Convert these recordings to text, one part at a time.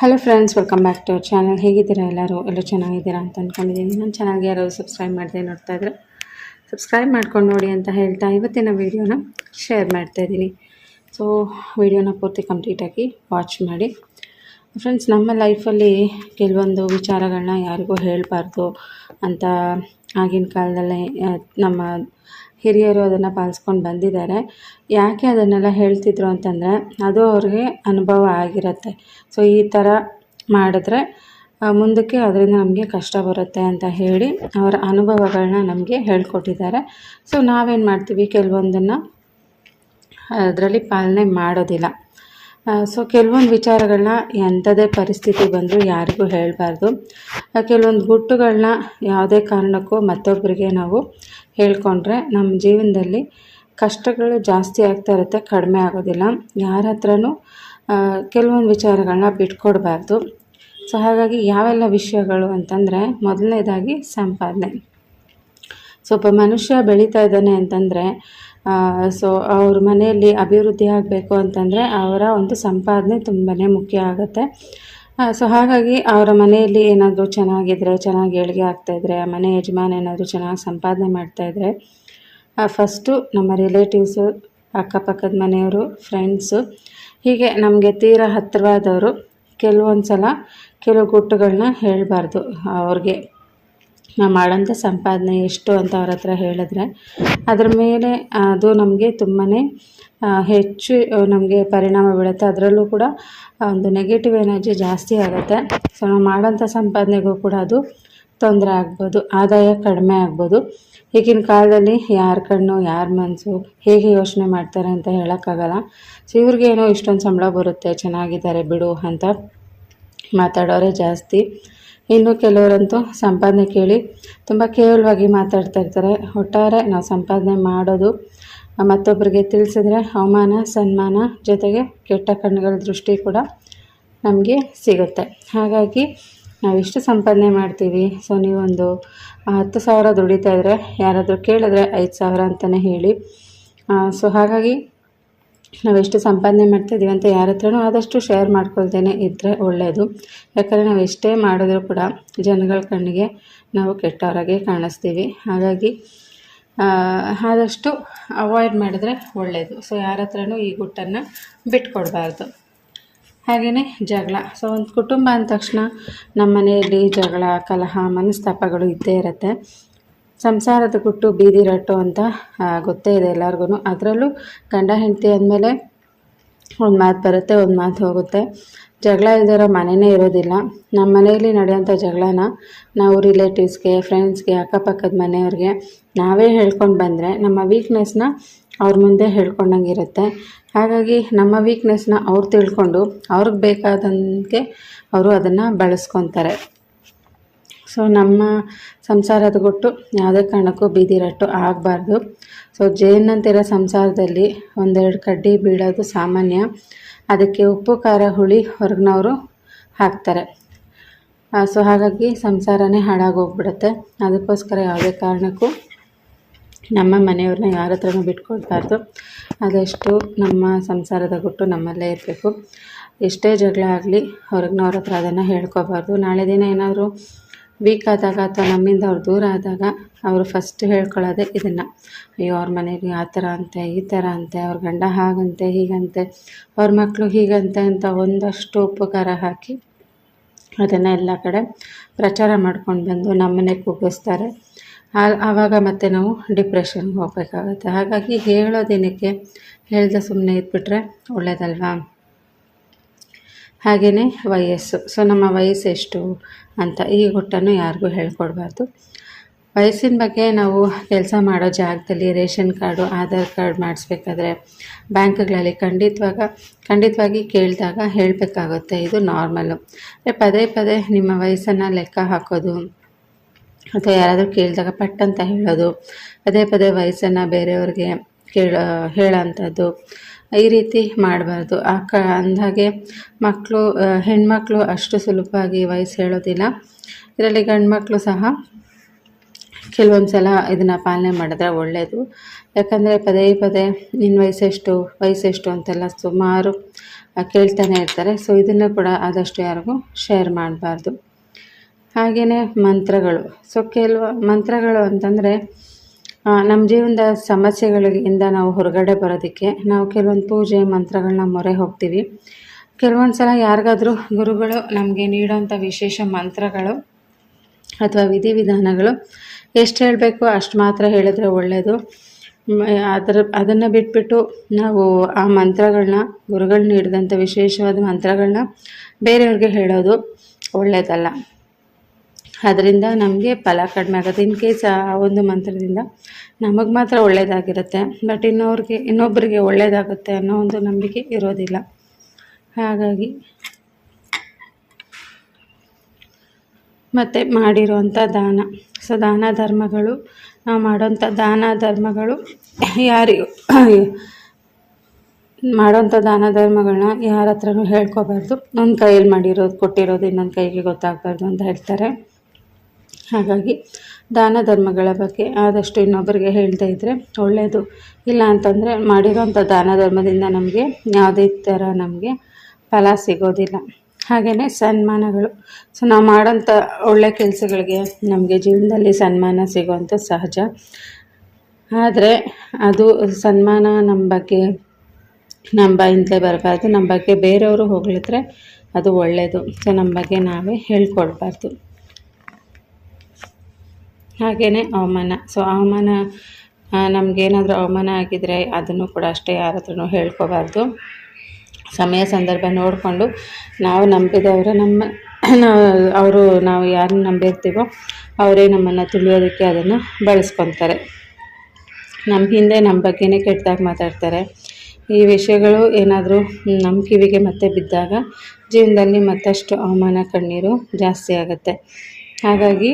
Hello friends welcome back to our channel ಹೇಗಿದ್ದೀರಾ ಎಲ್ಲರೂ? ಎಲ್ಲರೂ ಚೆನ್ನಾಗಿದ್ದೀರಾ ಅಂತ ಅಂದ್ಕೊಂಡಿದ್ದೀನಿ ನನ್ನ ಚಾನಲ್ಗೆ ಯಾರಾದರೂ ಸಬ್ಸ್ಕ್ರೈಬ್ ಮಾಡದೆ ನೋಡ್ತಾ ಇದ್ರೆ ಸಬ್ಸ್ಕ್ರೈಬ್ ಮಾಡ್ಕೊಂಡು ನೋಡಿ ಅಂತ ಹೇಳ್ತಾ ಇವತ್ತಿನ ವೀಡಿಯೋನ ಶೇರ್ ಮಾಡ್ತಾ ಇದ್ದೀನಿ. ಸೊ ವೀಡಿಯೋನ ಪೂರ್ತಿ ಕಂಪ್ಲೀಟಾಗಿ ವಾಚ್ ಮಾಡಿ. ಫ್ರೆಂಡ್ಸ್ ನಮ್ಮ ಲೈಫಲ್ಲಿ ಕೆಲವೊಂದು ವಿಚಾರಗಳನ್ನ ಯಾರಿಗೂ ಹೇಳಬಾರ್ದು ಅಂತ ಆಗಿನ ಕಾಲದಲ್ಲೇ ನಮ್ಮ ಹಿರಿಯರು ಅದನ್ನು ಪಾಲಿಸ್ಕೊಂಡು ಬಂದಿದ್ದಾರೆ. ಯಾಕೆ ಅದನ್ನೆಲ್ಲ ಹೇಳ್ತಿದ್ರು ಅಂತಂದರೆ, ಅದು ಅವ್ರಿಗೆ ಅನುಭವ ಆಗಿರುತ್ತೆ. ಸೊ ಈ ಥರ ಮಾಡಿದ್ರೆ ಮುಂದಕ್ಕೆ ಅದರಿಂದ ನಮಗೆ ಕಷ್ಟ ಬರುತ್ತೆ ಅಂತ ಹೇಳಿ ಅವರ ಅನುಭವಗಳನ್ನ ನಮಗೆ ಹೇಳ್ಕೊಟ್ಟಿದ್ದಾರೆ. ಸೊ ನಾವೇನು ಮಾಡ್ತೀವಿ? ಕೆಲವೊಂದನ್ನು ಅದರಲ್ಲಿ ಪಾಲನೆ ಮಾಡೋದಿಲ್ಲ. ಸೊ ಕೆಲವೊಂದು ವಿಚಾರಗಳನ್ನ ಎಂಥದೇ ಪರಿಸ್ಥಿತಿ ಬಂದರೂ ಯಾರಿಗೂ ಹೇಳಬಾರ್ದು. ಕೆಲವೊಂದು ಗುಟ್ಟುಗಳನ್ನ ಯಾವುದೇ ಕಾರಣಕ್ಕೂ ಮತ್ತೊಬ್ಬರಿಗೆ ನಾವು ಹೇಳ್ಕೊಂಡ್ರೆ ನಮ್ಮ ಜೀವನದಲ್ಲಿ ಕಷ್ಟಗಳು ಜಾಸ್ತಿ ಆಗ್ತಾ ಇರುತ್ತೆ, ಕಡಿಮೆ ಆಗೋದಿಲ್ಲ. ಯಾರ ಹತ್ರನೂ ಕೆಲವೊಂದು ವಿಚಾರಗಳನ್ನ ಬಿಟ್ಕೊಡ್ಬಾರ್ದು. ಸೊ ಹಾಗಾಗಿ ಯಾವೆಲ್ಲ ವಿಷಯಗಳು ಅಂತಂದರೆ ಮೊದಲನೇದಾಗಿ ಸಂಪಾದನೆ. ಸ್ವಲ್ಪ ಮನುಷ್ಯ ಬೆಳೀತಾ ಇದ್ದಾನೆ ಅಂತಂದರೆ ಸೊ ಅವ್ರ ಮನೆಯಲ್ಲಿ ಅಭಿವೃದ್ಧಿ ಆಗಬೇಕು ಅಂತಂದರೆ ಅವರ ಒಂದು ಸಂಪಾದನೆ ತುಂಬಾ ಮುಖ್ಯ ಆಗುತ್ತೆ. ಸೊ ಹಾಗಾಗಿ ಅವರ ಮನೆಯಲ್ಲಿ ಏನಾದರೂ ಚೆನ್ನಾಗಿದ್ದರೆ ಚೆನ್ನಾಗಿ ಏಳಿಗೆ ಆಗ್ತಾಯಿದ್ರೆ ಆ ಮನೆ ಯಜಮಾನ ಏನಾದರೂ ಚೆನ್ನಾಗಿ ಸಂಪಾದನೆ ಮಾಡ್ತಾಯಿದ್ರೆ ಫಸ್ಟು ನಮ್ಮ ರಿಲೇಟಿವ್ಸು ಅಕ್ಕಪಕ್ಕದ ಮನೆಯವರು ಫ್ರೆಂಡ್ಸು ಹೀಗೆ ನಮಗೆ ತೀರಾ ಹತ್ತಿರವಾದವರು ಕೆಲವೊಂದು ಸಲ ಕೆಲವು ಗುಟ್ಟುಗಳನ್ನ ಹೇಳಬಾರ್ದು ಅವ್ರಿಗೆ. ನಾವು ಮಾಡೋಂಥ ಸಂಪಾದನೆ ಎಷ್ಟು ಅಂತ ಅವ್ರ ಹತ್ರ ಹೇಳಿದ್ರೆ, ಅದ್ರ ಮೇಲೆ ಅದು ನಮಗೆ ತುಂಬಾ ಹೆಚ್ಚು ನಮಗೆ ಪರಿಣಾಮ ಬೀಳುತ್ತೆ. ಅದರಲ್ಲೂ ಕೂಡ ಒಂದು ನೆಗೆಟಿವ್ ಎನರ್ಜಿ ಜಾಸ್ತಿ ಆಗುತ್ತೆ. ಸೊ ನಾವು ಮಾಡೋಂಥ ಸಂಪಾದನೆಗೂ ಕೂಡ ಅದು ತೊಂದರೆ ಆಗ್ಬೋದು, ಆದಾಯ ಕಡಿಮೆ ಆಗ್ಬೋದು. ಈಗಿನ ಕಾಲದಲ್ಲಿ ಯಾರ ಕಣ್ಣು, ಯಾರ ಮನಸ್ಸು ಹೇಗೆ ಯೋಚನೆ ಮಾಡ್ತಾರೆ ಅಂತ ಹೇಳೋಕ್ಕಾಗಲ್ಲ. ಸೊ ಇವ್ರಿಗೇನೋ ಇಷ್ಟೊಂದು ಸಂಬಳ ಬರುತ್ತೆ, ಚೆನ್ನಾಗಿದ್ದಾರೆ ಬಿಡು ಅಂತ ಮಾತಾಡೋರೇ ಜಾಸ್ತಿ. ಇನ್ನು ಕೆಲವರಂತೂ ಸಂಪಾದನೆ ಕೇಳಿ ತುಂಬ ಕೇವಲವಾಗಿ ಮಾತಾಡ್ತಾ ಇರ್ತಾರೆ. ಒಟ್ಟಾರೆ ನಾವು ಸಂಪಾದನೆ ಮಾಡೋದು ಮತ್ತೊಬ್ಬರಿಗೆ ತಿಳಿಸಿದ್ರೆ ಅವಮಾನ, ಸನ್ಮಾನ ಜೊತೆಗೆ ಕೆಟ್ಟ ಕಣ್ಣುಗಳ ದೃಷ್ಟಿ ಕೂಡ ನಮಗೆ ಸಿಗುತ್ತೆ. ಹಾಗಾಗಿ ನಾವಿಷ್ಟು ಸಂಪಾದನೆ ಮಾಡ್ತೀವಿ. ಸೊ ನೀವೊಂದು ಹತ್ತು ಸಾವಿರ ದುಡಿತಾ ಇದ್ದರೆ ಯಾರಾದರೂ ಕೇಳಿದ್ರೆ ಐದು ಸಾವಿರ ಅಂತಲೇ ಹೇಳಿ. ಸೊ ಹಾಗಾಗಿ ನಾವೆಷ್ಟು ಸಂಪಾದನೆ ಮಾಡ್ತಿದ್ದೀವಿ ಅಂತ ಯಾರ ಹತ್ರನೂ ಆದಷ್ಟು ಶೇರ್ ಮಾಡ್ಕೊಳ್ತೇನೆ ಇದ್ದರೆ ಒಳ್ಳೆಯದು ಯಾಕಂದರೆ ನಾವು ಎಷ್ಟೇ ಮಾಡಿದ್ರೂ ಕೂಡ ಜನಗಳ ಕಣ್ಣಿಗೆ ನಾವು ಕೆಟ್ಟವರಾಗೆ ಕಾಣಿಸ್ತೀವಿ. ಹಾಗಾಗಿ ಆದಷ್ಟು ಅವಾಯ್ಡ್ ಮಾಡಿದ್ರೆ ಒಳ್ಳೆಯದು ಸೊ ಯಾರ ಹತ್ರನೂ ಈ ಗುಟ್ಟನ್ನು ಬಿಟ್ಕೊಡ್ಬಾರ್ದು. ಹಾಗೆಯೇ ಜಗಳ. ಸೊ ಒಂದು ಕುಟುಂಬ ಅಂದ ತಕ್ಷಣ ನಮ್ಮ ಮನೆಯಲ್ಲಿ ಜಗಳ, ಕಲಹ, ಮನಸ್ತಾಪಗಳು ಇದ್ದೇ ಇರುತ್ತೆ. ಸಂಸಾರದ ಗುಟ್ಟು ಬೀದಿ ರಟ್ಟು ಅಂತ ಗೊತ್ತೇ ಇದೆ ಎಲ್ಲರಿಗೂ ಅದರಲ್ಲೂ ಗಂಡ ಹೆಂಡತಿ ಅಂದಮೇಲೆ ಒಂದು ಮಾತು ಬರುತ್ತೆ, ಒಂದು ಮಾತು ಹೋಗುತ್ತೆ. ಜಗಳ ಇಲ್ದಿರೋ ಮನೆಯೇ ಇರೋದಿಲ್ಲ. ನಮ್ಮ ಮನೆಯಲ್ಲಿ ನಡೆಯೋಂಥ ಜಗಳನ ನಾವು ರಿಲೇಟಿವ್ಸ್ಗೆ ಫ್ರೆಂಡ್ಸ್ಗೆ ಅಕ್ಕಪಕ್ಕದ ಮನೆಯವ್ರಿಗೆ ನಾವೇ ಹೇಳ್ಕೊಂಡು ಬಂದರೆ ನಮ್ಮ ವೀಕ್ನೆಸ್ನ ಅವ್ರ ಮುಂದೆ ಹೇಳ್ಕೊಂಡಂಗಿರುತ್ತೆ ಹಾಗಾಗಿ ನಮ್ಮ ವೀಕ್ನೆಸ್ನ ಅವ್ರು ತಿಳ್ಕೊಂಡು ಅವ್ರಿಗೆ ಬೇಕಾದಂಗೆ ಅವರು ಅದನ್ನು ಬಳಸ್ಕೊತಾರೆ. ಸೊ ನಮ್ಮ ಸಂಸಾರದ ಗೊಟ್ಟು ಯಾವುದೇ ಕಾರಣಕ್ಕೂ ಬೀದಿರಟ್ಟು ಆಗಬಾರ್ದು. ಸೊ ಜೇನಂತಿರೋ ಸಂಸಾರದಲ್ಲಿ ಒಂದೆರಡು ಕಡ್ಡಿ ಬೀಳೋದು ಸಾಮಾನ್ಯ. ಅದಕ್ಕೆ ಉಪ್ಪು, ಖಾರ, ಹುಳಿ ಹೊರಗಿನವರು ಹಾಕ್ತಾರೆ. ಸೊ ಹಾಗಾಗಿ ಸಂಸಾರನೇ ಹಾಳಾಗೋಗ್ಬಿಡುತ್ತೆ. ಅದಕ್ಕೋಸ್ಕರ ಯಾವುದೇ ಕಾರಣಕ್ಕೂ ನಮ್ಮ ಮನೆಯವ್ರನ್ನ ಯಾರ ಹತ್ರನೂ ಬಿಟ್ಕೊಡ್ಬಾರ್ದು. ಆದಷ್ಟು ನಮ್ಮ ಸಂಸಾರದ ಗುಟ್ಟು ನಮ್ಮಲ್ಲೇ ಇರಬೇಕು. ಎಷ್ಟೇ ಜಗಳ ಆಗಲಿ ಹೊರಗಿನವ್ರ ಹತ್ರ ಅದನ್ನು ಹೇಳ್ಕೋಬಾರ್ದು. ನಾಳೆ ದಿನ ಏನಾದರೂ ವೀಕ್ ಆದಾಗ ಅಥವಾ ನಮ್ಮಿಂದ ಅವ್ರು ದೂರ ಆದಾಗ ಅವರು ಫಸ್ಟ್ ಹೇಳ್ಕೊಳ್ಳೋದೆ ಇದನ್ನು. ಅಯ್ಯೋ, ಅವ್ರ ಮನೆಯಲ್ಲಿ ಆ ಥರ ಅಂತೆ, ಈ ಥರ ಅಂತೆ, ಅವ್ರ ಗಂಡ ಹಾಗಂತೆ, ಹೀಗಂತೆ, ಅವ್ರ ಮಕ್ಕಳು ಹೀಗಂತೆ ಅಂತ ಒಂದಷ್ಟು ಉಪಕಾರ ಹಾಕಿ ಅದನ್ನು ಎಲ್ಲ ಕಡೆ ಪ್ರಚಾರ ಮಾಡ್ಕೊಂಡು ಬಂದು ನಮ್ಮನೆ ಕುಗ್ಗಿಸ್ತಾರೆ ಆ- ಆವಾಗ ಮತ್ತೆ ನಾವು ಡಿಪ್ರೆಷನ್ಗೆ ಹೋಗಬೇಕಾಗುತ್ತೆ. ಹಾಗಾಗಿ ಹೇಳೋದೇನಕ್ಕೆ? ಹೇಳ್ದೆ ಸುಮ್ಮನೆ ಇದ್ಬಿಟ್ರೆ ಒಳ್ಳೇದಲ್ವಾ? ಹಾಗೆಯೇ ವಯಸ್ಸು. ಸೊ ನಮ್ಮ ವಯಸ್ಸು ಎಷ್ಟು ಅಂತ ಈ ಗುಟ್ಟನ್ನು ಯಾರಿಗೂ ಹೇಳ್ಕೊಡ್ಬಾರ್ದು. ವಯಸ್ಸಿನ ಬಗ್ಗೆ ನಾವು ಕೆಲಸ ಮಾಡೋ ಜಾಗದಲ್ಲಿ ರೇಷನ್ ಕಾರ್ಡು, ಆಧಾರ್ ಕಾರ್ಡ್ ಮಾಡಿಸ್ಬೇಕಾದ್ರೆ ಬ್ಯಾಂಕ್ಗಳಲ್ಲಿ ಖಂಡಿತವಾಗ, ಖಂಡಿತವಾಗಿ ಕೇಳಿದಾಗ ಹೇಳಬೇಕಾಗುತ್ತೆ. ಇದು ನಾರ್ಮಲ್ಲು. ಪದೇ ಪದೇ ನಿಮ್ಮ ವಯಸ್ಸನ್ನು ಲೆಕ್ಕ ಹಾಕೋದು, ಅಥವಾ ಯಾರಾದರೂ ಕೇಳಿದಾಗ ಪಟ್ ಅಂತ ಹೇಳೋದು, ಪದೇ ಪದೇ ವಯಸ್ಸನ್ನು ಬೇರೆಯವ್ರಿಗೆ ಕೇಳ ಹೇಳೋಂಥದ್ದು ಈ ರೀತಿ ಮಾಡಬಾರ್ದು. ಆ ಕ ಅಂದಾಗೆ ಮಕ್ಕಳು ಹೆಣ್ಮಕ್ಳು ಅಷ್ಟು ಸುಲಭವಾಗಿ ವಯಸ್ಸು ಹೇಳೋದಿಲ್ಲ. ಇದರಲ್ಲಿ ಗಂಡು ಮಕ್ಕಳು ಸಹ ಕೆಲವೊಂದು ಸಲ ಇದನ್ನು ಪಾಲನೆ ಮಾಡಿದ್ರೆ ಒಳ್ಳೆಯದು ಯಾಕಂದರೆ ಪದೇ ಪದೇ ನಿನ್ನ ವಯಸ್ಸೆಷ್ಟು ವಯಸ್ಸೆಷ್ಟು ಅಂತೆಲ್ಲ ಸುಮಾರು ಕೇಳ್ತಾನೆ ಇರ್ತಾರೆ. ಸೊ ಇದನ್ನು ಕೂಡ ಆದಷ್ಟು ಯಾರಿಗೂ ಶೇರ್ ಮಾಡಬಾರ್ದು. ಹಾಗೆಯೇ ಮಂತ್ರಗಳು. ಸೊ ಕೆಲವು ಮಂತ್ರಗಳು ಅಂತಂದರೆ ನಮ್ಮ ಜೀವನದ ಸಮಸ್ಯೆಗಳಿಂದ ನಾವು ಹೊರಗಡೆ ಬರೋದಕ್ಕೆ ನಾವು ಕೆಲವೊಂದು ಪೂಜೆ ಮಂತ್ರಗಳನ್ನ ಮೊರೆ ಹೋಗ್ತೀವಿ. ಕೆಲವೊಂದು ಸಲ ಯಾರಿಗಾದ್ರೂ ಗುರುಗಳು ನಮಗೆ ನೀಡೋಂಥ ವಿಶೇಷ ಮಂತ್ರಗಳು ಅಥವಾ ವಿಧಿವಿಧಾನಗಳು ಎಷ್ಟು ಹೇಳಬೇಕು ಅಷ್ಟು ಮಾತ್ರ ಹೇಳಿದ್ರೆ ಒಳ್ಳೆಯದು ಅದರ, ಅದನ್ನು ಬಿಟ್ಬಿಟ್ಟು ನಾವು ಆ ಮಂತ್ರಗಳನ್ನ ಗುರುಗಳು ನೀಡಿದಂಥ ವಿಶೇಷವಾದ ಮಂತ್ರಗಳನ್ನ ಬೇರೆಯವ್ರಿಗೆ ಹೇಳೋದು ಒಳ್ಳೆಯದಲ್ಲ ಅದರಿಂದ ನಮಗೆ ಫಲ ಕಡಿಮೆ ಆಗುತ್ತೆ. ಇನ್ ಕೇಸ್ ಆ ಒಂದು ಮಂತ್ರದಿಂದ ನಮಗೆ ಮಾತ್ರ ಒಳ್ಳೆಯದಾಗಿರುತ್ತೆ ಬಟ್ ಇನ್ನೊಬ್ರಿಗೆ ಇನ್ನೊಬ್ಬರಿಗೆ ಒಳ್ಳೆಯದಾಗುತ್ತೆ ಅನ್ನೋ ಒಂದು ನಂಬಿಕೆ ಇರೋದಿಲ್ಲ. ಹಾಗಾಗಿ ಮತ್ತು ಮಾಡಿರುವಂಥ ದಾನ. ಸೊ ದಾನ ಧರ್ಮಗಳು, ನಾವು ಮಾಡೋಂಥ ದಾನ ಧರ್ಮಗಳು ಯಾರಿಗೂ ಮಾಡೋಂಥ ದಾನ ಧರ್ಮಗಳನ್ನ ಯಾರ ಹತ್ರನೂ ಹೇಳ್ಕೊಬಾರ್ದು. ನನ್ನ ಕೈಯಲ್ಲಿ ಮಾಡಿರೋದು, ಕೊಟ್ಟಿರೋದು ಇನ್ನೊಂದು ಕೈಗೆ ಗೊತ್ತಾಗಬಾರ್ದು ಅಂತ ಹೇಳ್ತಾರೆ. ಹಾಗಾಗಿ ದಾನ ಧರ್ಮಗಳ ಬಗ್ಗೆ ಆದಷ್ಟು ಇನ್ನೊಬ್ಬರಿಗೆ ಹೇಳ್ತಾ ಇದ್ದರೆ ಒಳ್ಳೆಯದು ಇಲ್ಲ ಅಂತಂದರೆ ಮಾಡಿರೋಂಥ ದಾನ ಧರ್ಮದಿಂದ ನಮಗೆ ಯಾವುದೇ ಥರ ನಮಗೆ ಫಲ ಸಿಗೋದಿಲ್ಲ. ಹಾಗೆಯೇ ಸನ್ಮಾನಗಳು. ಸೊ ನಾವು ಮಾಡೋಂಥ ಒಳ್ಳೆ ಕೆಲಸಗಳಿಗೆ ನಮಗೆ ಜೀವನದಲ್ಲಿ ಸನ್ಮಾನ ಸಿಗುವಂಥ ಸಹಜ. ಆದರೆ ಅದು ಸನ್ಮಾನ ನಮ್ಮ ಬಗ್ಗೆ ನಮ್ಮ ಬಾಯಿಂದಲೇ ಬರಬಾರ್ದು. ನಮ್ಮ ಬಗ್ಗೆ ಬೇರೆಯವರು ಹೊಗಳಿದ್ರೆ ಅದು ಒಳ್ಳೆಯದು ಸೊ ನಮ್ಮ ಬಗ್ಗೆ ನಾವೇ ಹೇಳ್ಕೊಳ್ಬಾರ್ದು. ಹಾಗೆಯೇ ಅವಮಾನ. ಸೊ ಅವಮಾನ ನಮಗೇನಾದರೂ ಅವಮಾನ ಆಗಿದ್ರೆ ಅದನ್ನು ಕೂಡ ಅಷ್ಟೇ ಯಾರ ಹೇಳ್ಕೊಬಾರ್ದು. ಸಮಯ ಸಂದರ್ಭ ನೋಡಿಕೊಂಡು ನಾವು ನಂಬಿದವರು ನಮ್ಮ ಅವರು ನಾವು ಯಾರನ್ನ ನಂಬಿರ್ತೀವೋ ಅವರೇ ನಮ್ಮನ್ನು ತಿಳಿಯೋದಕ್ಕೆ ಅದನ್ನು ಬಳಸ್ಕೊತಾರೆ. ನಮ್ಮ ಹಿಂದೆ ನಮ್ಮ ಬಗ್ಗೆನೇ ಕೆಟ್ಟದಾಗಿ ಮಾತಾಡ್ತಾರೆ. ಈ ವಿಷಯಗಳು ಏನಾದರೂ ನಮ್ಮ ಕಿವಿಗೆ ಮತ್ತೆ ಬಿದ್ದಾಗ ಜೀವನದಲ್ಲಿ ಮತ್ತಷ್ಟು ಅವಮಾನ, ಕಣ್ಣೀರು ಜಾಸ್ತಿ ಆಗುತ್ತೆ. ಹಾಗಾಗಿ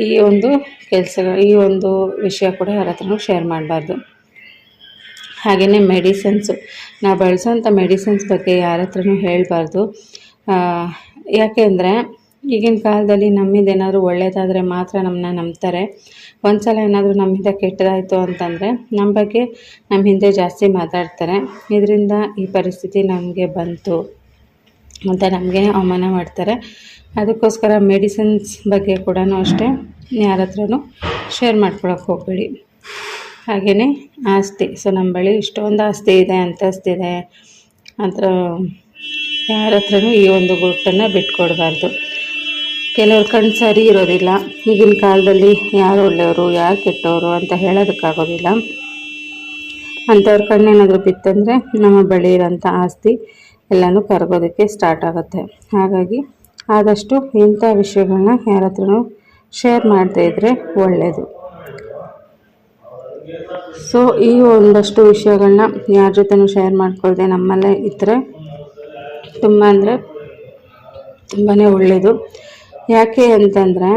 ಈ ಒಂದು ಕೆಲಸ, ಈ ಒಂದು ವಿಷಯ ಕೂಡ ಯಾರ ಹತ್ರನೂ ಶೇರ್ ಮಾಡಬಾರ್ದು. ಹಾಗೆಯೇ ಮೆಡಿಸನ್ಸು ನಾವು ಬಳಸೋಂಥ ಮೆಡಿಸಿನ್ಸ್ ಬಗ್ಗೆ ಯಾರ ಹತ್ರನೂ ಹೇಳಬಾರ್ದು. ಯಾಕೆ ಅಂದರೆ ಈಗಿನ ಕಾಲದಲ್ಲಿ ನಮ್ಮಿಂದ ಏನಾದರೂ ಒಳ್ಳೆಯದಾದರೆ ಮಾತ್ರ ನಮ್ಮನ್ನ ನಂಬ್ತಾರೆ. ಒಂದು ಸಲ ಏನಾದರೂ ನಮ್ಮಿಂದ ಕೆಟ್ಟದಾಯಿತು ಅಂತಂದರೆ ನಮ್ಮ ಬಗ್ಗೆ ನಮ್ಮ ಹಿಂದೆ ಜಾಸ್ತಿ ಮಾತಾಡ್ತಾರೆ. ಇದರಿಂದ ಈ ಪರಿಸ್ಥಿತಿ ನಮಗೆ ಬಂತು. ಅಂತ ನಮಗೆ ಅವಮಾನ ಮಾಡ್ತಾರೆ. ಅದಕ್ಕೋಸ್ಕರ ಮೆಡಿಸಿನ್ಸ್ ಬಗ್ಗೆ ಕೂಡ ಅಷ್ಟೇ ಯಾರ ಹತ್ರನೂ ಶೇರ್ ಮಾಡ್ಕೊಳಕ್ಕೆ ಹೋಗಬೇಡಿ. ಹಾಗೆಯೇ ಆಸ್ತಿ. ಸೊ ನಮ್ಮ ಬಳಿ ಇಷ್ಟೊಂದು ಆಸ್ತಿ ಇದೆ ಅಂತಸ್ತಿದೆ ಅಂತ ಯಾರ ಹತ್ರನೂ ಈ ಒಂದು ಗುಟ್ಟನ್ನು ಬಿಟ್ಕೊಡ್ಬಾರ್ದು. ಕೆಲವ್ರ ಕಣ್ಣು ಸರಿ ಇರೋದಿಲ್ಲ. ಈಗಿನ ಕಾಲದಲ್ಲಿ ಯಾರು ಒಳ್ಳೆಯವರು, ಯಾರು ಕೆಟ್ಟವರು ಅಂತ ಹೇಳೋದಕ್ಕಾಗೋದಿಲ್ಲ. ಅಂಥವ್ರ ಕಣ್ಣೇನಾದರೂ ಬಿತ್ತಂದರೆ ನಮ್ಮ ಬಳಿ ಇರೋಂಥ ಆಸ್ತಿ ಎಲ್ಲನೂ ಕರಗೋದಕ್ಕೆ ಸ್ಟಾರ್ಟ್ ಆಗುತ್ತೆ. ಹಾಗಾಗಿ ಆದಷ್ಟು ಇಂಥ ವಿಷಯಗಳನ್ನ ಯಾರ ಶೇರ್ ಮಾಡದೇ ಇದ್ದರೆ ಒಳ್ಳೆಯದು ಸೊ ಈ ಒಂದಷ್ಟು ವಿಷಯಗಳನ್ನ ಯಾರ ಜೊತೆನೂ ಶೇರ್ ಮಾಡ್ಕೊಳ್ಳದೆ ನಮ್ಮಲ್ಲೇ ಇದ್ದರೆ ತುಂಬ ಅಂದರೆ ತುಂಬಾ ಒಳ್ಳೆಯದು ಯಾಕೆ ಅಂತಂದರೆ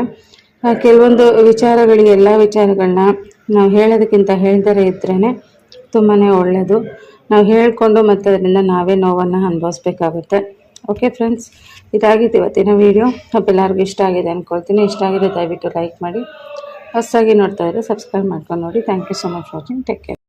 ಕೆಲವೊಂದು ವಿಚಾರಗಳಿಗೆ ಎಲ್ಲ ವಿಚಾರಗಳನ್ನ ನಾವು ಹೇಳೋದಕ್ಕಿಂತ ಹೇಳ್ದರೆ ಇದ್ರೇ ತುಂಬಾ ಒಳ್ಳೆಯದು ನಾವು ಹೇಳಿಕೊಂಡು ಮತ್ತು ಅದರಿಂದ ನಾವೇ ನೋವನ್ನು ಅನುಭವಿಸ್ಬೇಕಾಗುತ್ತೆ. ಓಕೆ ಫ್ರೆಂಡ್ಸ್ ಇದಾಗಿತ್ತು ಇವತ್ತಿನ ವೀಡಿಯೋ ಎಲ್ಲರಿಗೂ ಇಷ್ಟ ಆಗಿದೆ ಅಂದ್ಕೊಳ್ತೀನಿ ಇಷ್ಟ ಆಗಿದೆ ದಯವಿಟ್ಟು ಲೈಕ್ ಮಾಡಿ. ಹೊಸದಾಗಿ ನೋಡ್ತಾ ಇದ್ದರೆ ಸಬ್ಸ್ಕ್ರೈಬ್ ಮಾಡ್ಕೊಂಡು ನೋಡಿ. Thank you so much watching take care